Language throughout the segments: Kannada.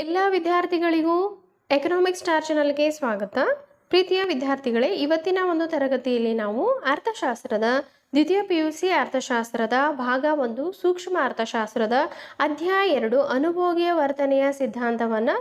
ಎಲ್ಲ ವಿದ್ಯಾರ್ಥಿಗಳಿಗೂ ಎಕನಾಮಿಕ್ಸ್ ಸ್ಟಾರ್ ಚಾನಲ್ಗೆ ಸ್ವಾಗತ. ಪ್ರೀತಿಯ ವಿದ್ಯಾರ್ಥಿಗಳೇ, ಇವತ್ತಿನ ಒಂದು ತರಗತಿಯಲ್ಲಿ ನಾವು ಅರ್ಥಶಾಸ್ತ್ರದ, ದ್ವಿತೀಯ ಪಿ ಯು ಸಿ ಅರ್ಥಶಾಸ್ತ್ರದ ಭಾಗ ಒಂದು, ಸೂಕ್ಷ್ಮ ಅರ್ಥಶಾಸ್ತ್ರದ ಅಧ್ಯಾಯ ಎರಡು, ಅನುಭೋಗಿಯ ವರ್ತನೆಯ ಸಿದ್ಧಾಂತವನ್ನು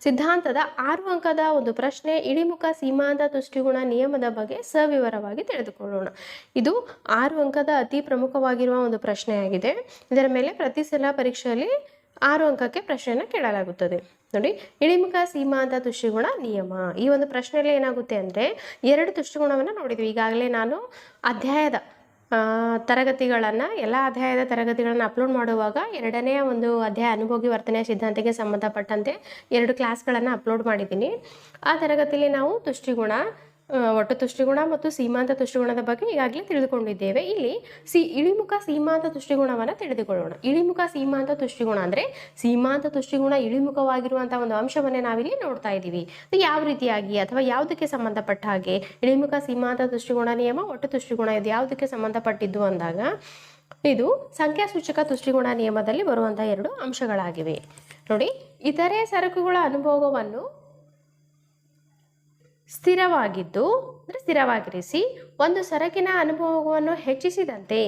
ಸಿದ್ಧಾಂತದ ಆರು ಅಂಕದ ಒಂದು ಪ್ರಶ್ನೆ, ಇಳಿಮುಖ ಸೀಮಾಂತ ತುಷ್ಟಿಗುಣ ನಿಯಮದ ಬಗ್ಗೆ ಸವಿವರವಾಗಿ ತಿಳಿದುಕೊಳ್ಳೋಣ. ಇದು ಆರು ಅಂಕದ ಅತಿ ಪ್ರಮುಖವಾಗಿರುವ ಒಂದು ಪ್ರಶ್ನೆಯಾಗಿದೆ. ಇದರ ಮೇಲೆ ಪ್ರತಿ ಸಲ ಪರೀಕ್ಷೆಯಲ್ಲಿ ಆರು ಅಂಕಕ್ಕೆ ಪ್ರಶ್ನೆಯನ್ನು ಕೇಳಲಾಗುತ್ತದೆ. ನೋಡಿ, ಇಳಿಮುಖ, ಸೀಮಾಂತ, ತುಷ್ಟಿಗುಣ, ನಿಯಮ. ಈ ಒಂದು ಪ್ರಶ್ನೆಯಲ್ಲಿ ಏನಾಗುತ್ತೆ ಅಂದರೆ, ಎರಡು ತುಷ್ಟಿಗುಣವನ್ನು ನೋಡಿದ್ವಿ. ಈಗಾಗಲೇ ನಾನು ಅಧ್ಯಾಯದ ತರಗತಿಗಳನ್ನು, ಎಲ್ಲ ಅಧ್ಯಾಯದ ತರಗತಿಗಳನ್ನು ಅಪ್ಲೋಡ್ ಮಾಡುವಾಗ ಎರಡನೇ ಒಂದು ಅಧ್ಯಾಯ ಅನುಭೋಗಿ ವರ್ತನೆಯ ಸಿದ್ಧಾಂತಕ್ಕೆ ಸಂಬಂಧಪಟ್ಟಂತೆ ಎರಡು ಕ್ಲಾಸ್ಗಳನ್ನು ಅಪ್ಲೋಡ್ ಮಾಡಿದ್ದೀನಿ. ಆ ತರಗತಿಯಲ್ಲಿ ನಾವು ತುಷ್ಟಿಗುಣ ಒಟ್ಟು ತುಷ್ಟಿಗುಣ ಮತ್ತು ಸೀಮಾಂತ ತುಷ್ಟಿಗುಣದ ಬಗ್ಗೆ ಈಗಾಗಲೇ ತಿಳಿದುಕೊಂಡಿದ್ದೇವೆ. ಇಲ್ಲಿ ಸಿ, ಇಳಿಮುಖ ಸೀಮಾಂತ ತುಷ್ಟಿಗುಣವನ್ನು ತಿಳಿದುಕೊಳ್ಳೋಣ. ಇಳಿಮುಖ ಸೀಮಾಂತ ತುಷ್ಟಿಗುಣ ಅಂದರೆ ಸೀಮಾಂತ ತುಷ್ಟಿಗುಣ ಇಳಿಮುಖವಾಗಿರುವಂಥ ಒಂದು ಅಂಶವನ್ನೇ ನಾವಿಲ್ಲಿ ನೋಡ್ತಾ ಇದ್ದೀವಿ. ಯಾವ ರೀತಿಯಾಗಿ ಅಥವಾ ಯಾವುದಕ್ಕೆ ಸಂಬಂಧಪಟ್ಟ ಹಾಗೆ ಇಳಿಮುಖ ಸೀಮಾಂತ ತುಷ್ಟಿಗುಣ ನಿಯಮ, ಒಟ್ಟು ತುಷ್ಟಿಗುಣ ಇದು ಯಾವುದಕ್ಕೆ ಸಂಬಂಧಪಟ್ಟಿದ್ದು ಅಂದಾಗ ಇದು ಸಂಖ್ಯಾಸೂಚಕ ತುಷ್ಟಿಗುಣ ನಿಯಮದಲ್ಲಿ ಬರುವಂಥ ಎರಡು ಅಂಶಗಳಾಗಿವೆ. ನೋಡಿ, ಇತರೆ ಸರಕುಗಳ ಅನುಭವವನ್ನು ಸ್ಥಿರವಾಗಿದ್ದು, ಅಂದರೆ ಸ್ಥಿರವಾಗಿರಿಸಿ ಒಂದು ಸರಕಿನ ಅನುಭವವನ್ನು ಹೆಚ್ಚಿಸಿದಂತೆ,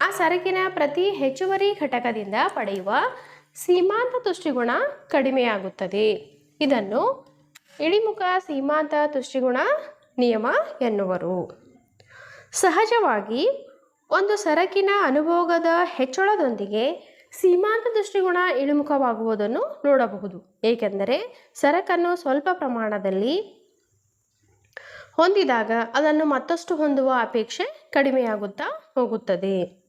ಆ ಸರಕಿನ ಪ್ರತಿ ಹೆಚ್ಚುವರಿ ಘಟಕದಿಂದ ಪಡೆಯುವ ಸೀಮಾಂತ ತುಷ್ಟಿಗುಣ ಕಡಿಮೆಯಾಗುತ್ತದೆ. ಇದನ್ನು ಇಳಿಮುಖ ಸೀಮಾಂತ ತುಷ್ಟಿಗುಣ ನಿಯಮ ಎನ್ನುವರು. ಸಹಜವಾಗಿ ಒಂದು ಸರಕಿನ ಅನುಭೋಗದ ಹೆಚ್ಚಳದೊಂದಿಗೆ ಸೀಮಾಂತ ದೃಷ್ಟಿಗುಣ ಇಳಿಮುಖವಾಗುವುದನ್ನು ನೋಡಬಹುದು. ಏಕೆಂದರೆ ಸರಕನ್ನು ಸ್ವಲ್ಪ ಪ್ರಮಾಣದಲ್ಲಿ ಹೊಂದಿದಾಗ ಅದನ್ನು ಮತ್ತಷ್ಟು ಹೊಂದುವ ಅಪೇಕ್ಷೆ ಕಡಿಮೆಯಾಗುತ್ತಾ ಹೋಗುತ್ತದೆ.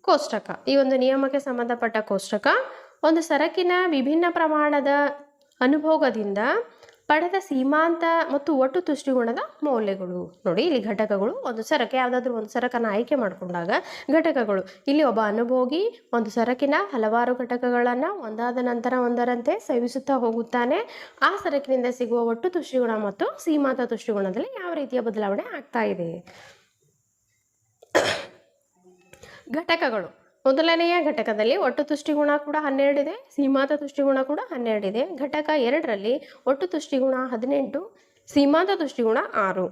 ಕೋಷ್ಟಕ. ಈ ಒಂದು ನಿಯಮಕ್ಕೆ ಸಂಬಂಧಪಟ್ಟ ಕೋಷ್ಟಕ. ಒಂದು ಸರಕಿನ ವಿಭಿನ್ನ ಪ್ರಮಾಣದ ಅನುಭೋಗದಿಂದ ಪಡೆದ ಸೀಮಾಂತ ಮತ್ತು ಒಟ್ಟು ತುಷ್ಟಿಗುಣದ ಮೌಲ್ಯಗಳು. ನೋಡಿ, ಇಲ್ಲಿ ಘಟಕಗಳು, ಒಂದು ಸರಕು, ಯಾವುದಾದ್ರೂ ಒಂದು ಸರಕನ್ನು ಆಯ್ಕೆ ಮಾಡಿಕೊಂಡಾಗ ಘಟಕಗಳು. ಇಲ್ಲಿ ಒಬ್ಬ ಅನುಭೋಗಿ ಒಂದು ಸರಕಿನ ಹಲವಾರು ಘಟಕಗಳನ್ನು ಒಂದಾದ ನಂತರ ಒಂದರಂತೆ ಸೇವಿಸುತ್ತಾ ಹೋಗುತ್ತಾನೆ. ಆ ಸರಕಿನಿಂದ ಸಿಗುವ ಒಟ್ಟು ತುಷ್ಟಿಗುಣ ಮತ್ತು ಸೀಮಾಂತ ತುಷ್ಟಿಗುಣದಲ್ಲಿ ಯಾವ ರೀತಿಯ ಬದಲಾವಣೆ ಆಗ್ತಾ ಇದೆ? ಘಟಕಗಳು. ಮೊದಲನೆಯ ಘಟಕದಲ್ಲಿ ಒಟ್ಟು ತುಷ್ಟಿಗುಣ ಕೂಡ ಹನ್ನೆರಡಿದೆ ಸೀಮಾಂತ ತುಷ್ಟಿಗುಣ ಕೂಡ ಹನ್ನೆರಡಿದೆ ಘಟಕ ಎರಡರಲ್ಲಿ ಒಟ್ಟು ತುಷ್ಟಿಗುಣ ಹದಿನೆಂಟು, ಸೀಮಾಂತ ತುಷ್ಟಿಗುಣ ಆರು.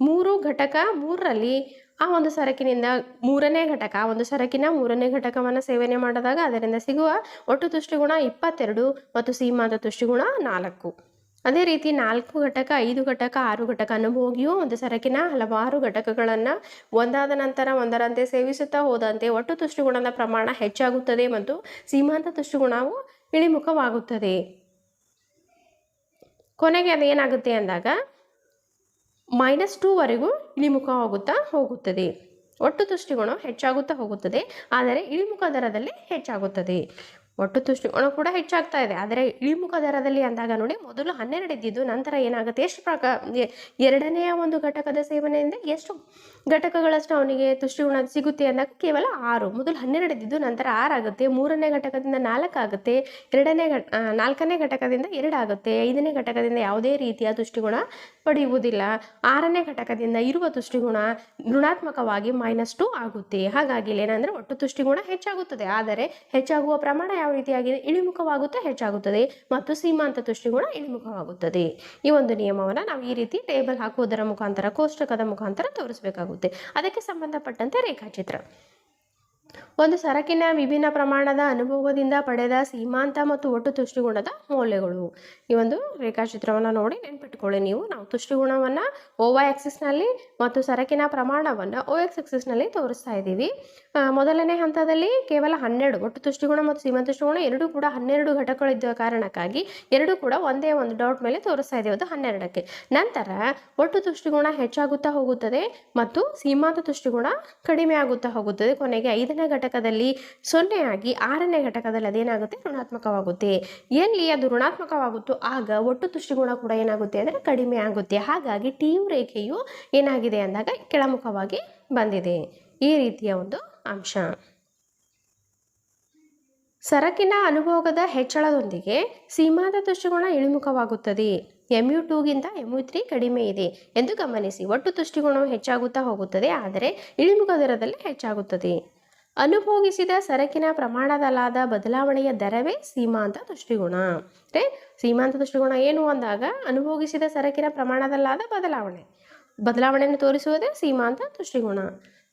ಮೂರು ಘಟಕ ಮೂರರಲ್ಲಿ ಆ ಒಂದು ಸರಕಿನಿಂದ ಮೂರನೇ ಘಟಕ ಒಂದು ಸರಕಿನ ಮೂರನೇ ಘಟಕವನ್ನು ಸೇವನೆ ಮಾಡಿದಾಗ ಅದರಿಂದ ಸಿಗುವ ಒಟ್ಟು ತುಷ್ಟಿಗುಣ ಇಪ್ಪತ್ತೆರಡು ಮತ್ತು ಸೀಮಾಂತ ತುಷ್ಟಿಗುಣ ನಾಲ್ಕು. ಅದೇ ರೀತಿ ನಾಲ್ಕು ಘಟಕ, ಐದು ಘಟಕ, ಆರು ಘಟಕ ಅನುಭೋಗಿಯು ಒಂದು ಸರಕಿನ ಹಲವಾರು ಘಟಕಗಳನ್ನು ಒಂದಾದ ನಂತರ ಒಂದರಂತೆ ಸೇವಿಸುತ್ತಾ ಹೋದಂತೆ ಒಟ್ಟು ತುಷ್ಟುಗುಣದ ಪ್ರಮಾಣ ಹೆಚ್ಚಾಗುತ್ತದೆ ಮತ್ತು ಸೀಮಾಂತ ತುಷ್ಟುಗುಣವು ಇಳಿಮುಖವಾಗುತ್ತದೆ. ಕೊನೆಗೆ ಅದೇನಾಗುತ್ತೆ ಅಂದಾಗ ಮೈನಸ್ ಟೂವರೆಗೂ ಇಳಿಮುಖವಾಗುತ್ತಾ ಹೋಗುತ್ತದೆ. ಒಟ್ಟು ತುಷ್ಟಿಗುಣ ಹೆಚ್ಚಾಗುತ್ತಾ ಹೋಗುತ್ತದೆ, ಆದರೆ ಇಳಿಮುಖ ದರದಲ್ಲಿ ಹೆಚ್ಚಾಗುತ್ತದೆ. ಒಟ್ಟು ತುಷ್ಟಿಗುಣ ಕೂಡ ಹೆಚ್ಚಾಗ್ತಾ ಇದೆ. ಆದರೆ ಇಳಿಮುಖ ದರದಲ್ಲಿ ಅಂದಾಗ ನೋಡಿ, ಮೊದಲು ಹನ್ನೆರಡು ಇದ್ದಿದ್ದು ನಂತರ ಏನಾಗುತ್ತೆ? ಎಷ್ಟು ಪ್ರಕ, ಎ- ಎರಡನೆಯ ಒಂದು ಘಟಕದ ಸೇವನೆಯಿಂದ ಎಷ್ಟು ಘಟಕಗಳಷ್ಟು ಅವನಿಗೆ ತುಷ್ಟಿಗುಣ ಸಿಗುತ್ತೆ ಅಂದಾಗ ಕೇವಲ ಆರು. ಮೊದಲು ಹನ್ನೆರಡು ಇದ್ದಿದ್ದು ನಂತರ ಆರಾಗುತ್ತೆ ಮೂರನೇ ಘಟಕದಿಂದ ನಾಲ್ಕು ಆಗುತ್ತೆ. ಎರಡನೇ ಘಟ ನಾಲ್ಕನೇ ಘಟಕದಿಂದ ಎರಡಾಗುತ್ತೆ ಐದನೇ ಘಟಕದಿಂದ ಯಾವುದೇ ರೀತಿಯ ತುಷ್ಟಿಗುಣ ಪಡೆಯುವುದಿಲ್ಲ. ಆರನೇ ಘಟಕದಿಂದ ಇರುವ ತುಷ್ಟಿಗುಣ ಋಣಾತ್ಮಕವಾಗಿ ಮೈನಸ್ ಟು ಆಗುತ್ತೆ. ಹಾಗಾಗಿ ಏನಂದ್ರೆ ಒಟ್ಟು ತುಷ್ಟಿಗುಣ ಹೆಚ್ಚಾಗುತ್ತದೆ. ಆದರೆ ಹೆಚ್ಚಾಗುವ ಪ್ರಮಾಣ ಯಾವ ರೀತಿಯಾಗಿದೆ ಇಳಿಮುಖವಾಗುತ್ತೆ, ಹೆಚ್ಚಾಗುತ್ತದೆ. ಮತ್ತು ಸೀಮಾಂತ ತುಷ್ಟಿಗುಣ ಇಳಿಮುಖವಾಗುತ್ತದೆ. ಈ ಒಂದು ನಿಯಮವನ್ನು ನಾವು ಈ ರೀತಿ ಟೇಬಲ್ ಹಾಕುವುದರ ಮುಖಾಂತರ, ಕೋಷ್ಟಕದ ಮುಖಾಂತರ ತೋರಿಸಬೇಕಾಗುತ್ತೆ. ಅದಕ್ಕೆ ಸಂಬಂಧಪಟ್ಟಂತೆ ರೇಖಾಚಿತ್ರ. ಒಂದು ಸರಕಿನ ವಿಭಿನ್ನ ಪ್ರಮಾಣದ ಅನುಭವದಿಂದ ಪಡೆದ ಸೀಮಾಂತ ಮತ್ತು ಒಟ್ಟು ತುಷ್ಟಿಗುಣದ ಮೌಲ್ಯಗಳು. ಈ ಒಂದು ರೇಖಾಚಿತ್ರವನ್ನು ನೋಡಿ ನೆನ್ಪಿಟ್ಕೊಳ್ಳಿ ನೀವು. ನಾವು ತುಷ್ಟಿಗುಣವನ್ನು ಓ ವೈ ಆಕ್ಸಿಸ್ನಲ್ಲಿ ಮತ್ತು ಸರಕಿನ ಪ್ರಮಾಣವನ್ನು ಓ ಎಕ್ಸ್ ಎಕ್ಸಿಸ್ನಲ್ಲಿ ತೋರಿಸ್ತಾ ಇದ್ದೀವಿ. ಮೊದಲನೇ ಹಂತದಲ್ಲಿ ಕೇವಲ ಹನ್ನೆರಡು, ಒಟ್ಟು ತುಷ್ಟಿಗುಣ ಮತ್ತು ಸೀಮಾ ತುಷ್ಟಿಗುಣ ಎರಡೂ ಕೂಡ ಹನ್ನೆರಡು ಘಟಕಗಳಿದ್ದ ಕಾರಣಕ್ಕಾಗಿ ಎರಡೂ ಕೂಡ ಒಂದೇ ಒಂದು ಡೌಟ್ ಮೇಲೆ ತೋರಿಸ್ತಾ ಇದ್ದೀವಿ ಅದು ಹನ್ನೆರಡಕ್ಕೆ. ನಂತರ ಒಟ್ಟು ತುಷ್ಟಿಗುಣ ಹೆಚ್ಚಾಗುತ್ತಾ ಹೋಗುತ್ತದೆ ಮತ್ತು ಸೀಮಾಂತ ತುಷ್ಟಿಗುಣ ಕಡಿಮೆ ಆಗುತ್ತಾ ಹೋಗುತ್ತದೆ. ಕೊನೆಗೆ ಐದನೇ ಘಟಕದಲ್ಲಿ ಸೊನ್ನೆಯಾಗಿ ಆರನೇ ಘಟಕದಲ್ಲಿ ಅದೇನಾಗುತ್ತೆ? ಋಣಾತ್ಮಕವಾಗುತ್ತೆ. ಎಲ್ಲಿ ಅದು ಋಣಾತ್ಮಕವಾಗುತ್ತೋ ಆಗ ಒಟ್ಟು ತುಷ್ಟಿಗುಣ ಕೂಡ ಏನಾಗುತ್ತೆ ಅಂದರೆ ಕಡಿಮೆ ಆಗುತ್ತೆ. ಹಾಗಾಗಿ ಟಿಯು ರೇಖೆಯು ಏನಾಗಿದೆ ಅಂದಾಗ ಕೆಳಮುಖವಾಗಿ ಬಂದಿದೆ. ಈ ರೀತಿಯ ಒಂದು ಅಂಶ. ಸರಕಿನ ಅನುಭೋಗದ ಹೆಚ್ಚಳದೊಂದಿಗೆ ಸೀಮಾದ ತುಷ್ಟಿಗುಣ ಇಳಿಮುಖವಾಗುತ್ತದೆ. ಎಂ ಯು ಟೂಗಿಂತ ಎಂ ಯು ತ್ರೀ ಕಡಿಮೆ ಇದೆ ಎಂದು ಗಮನಿಸಿ. ಒಟ್ಟು ತುಷ್ಟಿಗುಣವು ಹೆಚ್ಚಾಗುತ್ತಾ ಹೋಗುತ್ತದೆ, ಆದರೆ ಇಳಿಮುಖ ದರದಲ್ಲಿ ಹೆಚ್ಚಾಗುತ್ತದೆ. ಅನುಭೋಗಿಸಿದ ಸರಕಿನ ಪ್ರಮಾಣದಲ್ಲಾದ ಬದಲಾವಣೆಯ ದರವೇ ಸೀಮಾಂತ ದೃಷ್ಟಿಗುಣ ಅಂದರೆ ಸೀಮಾಂತ ದೃಷ್ಟಿಗುಣ ಏನು ಅಂದಾಗ ಅನುಭೋಗಿಸಿದ ಸರಕಿನ ಪ್ರಮಾಣದಲ್ಲಾದ ಬದಲಾವಣೆ. ಬದಲಾವಣೆಯನ್ನು ತೋರಿಸುವುದೇ ಸೀಮಾಂತ ದೃಷ್ಟಿಗುಣ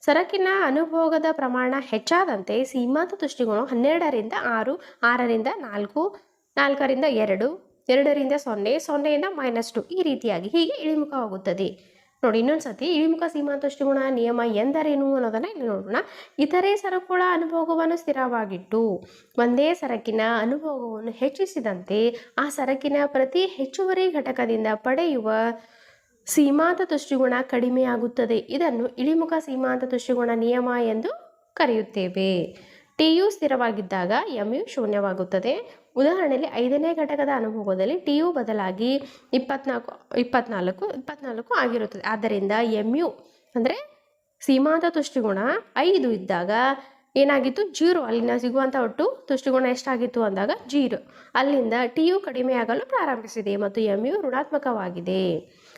ಸರಕಿನ ಅನುಭೋಗದ ಪ್ರಮಾಣ ಹೆಚ್ಚಾದಂತೆ ಸೀಮಾಂತ ದೃಷ್ಟಿಗುಣ ಹನ್ನೆರಡರಿಂದ ಆರು, ಆರರಿಂದ ನಾಲ್ಕು, ನಾಲ್ಕರಿಂದ ಎರಡು, ಎರಡರಿಂದ ಸೊನ್ನೆ, ಸೊನ್ನೆಯಿಂದ ಮೈನಸ್ ಟು ಈ ರೀತಿಯಾಗಿ ಹೀಗೆ ಇಳಿಮುಖವಾಗುತ್ತದೆ. ನೋಡಿ, ಇನ್ನೊಂದು ಸತಿ ಇಳಿಮುಖ ಸೀಮಾಂತಷ್ಟುಗುಣ ನಿಯಮ ಎಂದರೇನು ಅನ್ನೋದನ್ನು ಇಲ್ಲಿ ನೋಡೋಣ. ಇತರೆ ಸರಕುಗಳ ಅನುಭೋಗವನ್ನು ಸ್ಥಿರವಾಗಿಟ್ಟು, ಒಂದೇ ಸರಕಿನ ಅನುಭೋಗವನ್ನು ಹೆಚ್ಚಿಸಿದಂತೆ, ಆ ಸರಕಿನ ಪ್ರತಿ ಹೆಚ್ಚುವರಿ ಘಟಕದಿಂದ ಪಡೆಯುವ ಸೀಮಾಂತ ತುಷ್ಟಿಗುಣ ಕಡಿಮೆಯಾಗುತ್ತದೆ ಇದನ್ನು ಇಳಿಮುಖ ಸೀಮಾಂತ ತುಷ್ಟಿಗುಣ ನಿಯಮ ಎಂದು ಕರೆಯುತ್ತೇವೆ. ಟಿಯು ಸ್ಥಿರವಾಗಿದ್ದಾಗ ಎಂ ಯು ಶೂನ್ಯವಾಗುತ್ತದೆ. ಉದಾಹರಣೆಯಲ್ಲಿ ಐದನೇ ಘಟಕದ ಅನುಭವದಲ್ಲಿ ಟಿ ಯು ಬದಲಾಗಿ ಇಪ್ಪತ್ನಾಲ್ಕು ಇಪ್ಪತ್ನಾಲ್ಕು ಇಪ್ಪತ್ನಾಲ್ಕು ಆಗಿರುತ್ತದೆ. ಆದ್ದರಿಂದ ಎಂ ಯು ಅಂದರೆ ಸೀಮಾಂತ ತುಷ್ಟಿಗುಣ ಐದು ಇದ್ದಾಗ ಏನಾಗಿತ್ತು? ಜೀರೋ. ಅಲ್ಲಿನ ಸಿಗುವಂಥ ಒಟ್ಟು ತುಷ್ಟಿಗುಣ ಎಷ್ಟಾಗಿತ್ತು ಅಂದಾಗ ಜೀರೋ. ಅಲ್ಲಿಂದ ಟಿ ಯು ಕಡಿಮೆಯಾಗಲು ಪ್ರಾರಂಭಿಸಿದೆ ಮತ್ತು ಎಂ ಯು ಋಣಾತ್ಮಕವಾಗಿದೆ.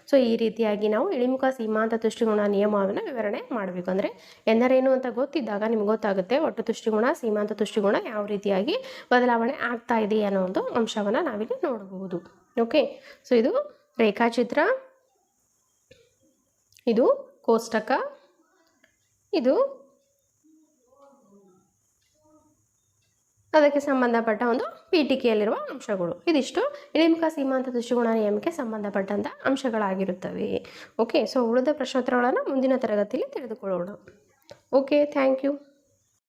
ಸೊ, ಈ ರೀತಿಯಾಗಿ ನಾವು ಇಳಿಮುಖ ಸೀಮಾಂತ ತುಷ್ಟಿಗುಣ ನಿಯಮವನ್ನು ವಿವರಣೆ ಮಾಡಬೇಕು. ಅಂದರೆ ಎಂದರೇನು ಅಂತ ಗೊತ್ತಿದ್ದಾಗ ನಿಮ್ಗೆ ಗೊತ್ತಾಗುತ್ತೆ ಒಟ್ಟು ತುಷ್ಟಿಗುಣ, ಸೀಮಾಂತ ತುಷ್ಟಿಗುಣ ಯಾವ ರೀತಿಯಾಗಿ ಬದಲಾವಣೆ ಆಗ್ತಾ ಇದೆ ಅನ್ನೋ ಒಂದು ಅಂಶವನ್ನು ನಾವಿಲ್ಲಿ ನೋಡಬಹುದು ಓಕೆ ಸೊ ಇದು ರೇಖಾಚಿತ್ರ. ಇದು ಕೋಷ್ಟಕ. ಇದು ಅದಕ್ಕೆ ಸಂಬಂಧಪಟ್ಟ ಒಂದು ಪೀಠಿಕೆಯಲ್ಲಿರುವ ಅಂಶಗಳು. ಇದಿಷ್ಟು. ಇಳಿಮುಖ ಸೀಮಾಂತ ದೃಷ್ಟಿಗುಣ ನಿಯಮಕ್ಕೆ ಸಂಬಂಧಪಟ್ಟಂಥ ಅಂಶಗಳಾಗಿರುತ್ತವೆ. ಓಕೆ ಸೊ ಉಳಿದ ಪ್ರಶ್ನೋತ್ತರಗಳನ್ನು ಮುಂದಿನ ತರಗತಿಯಲ್ಲಿ ತಿಳಿದುಕೊಳ್ಳೋಣ. Okay thank you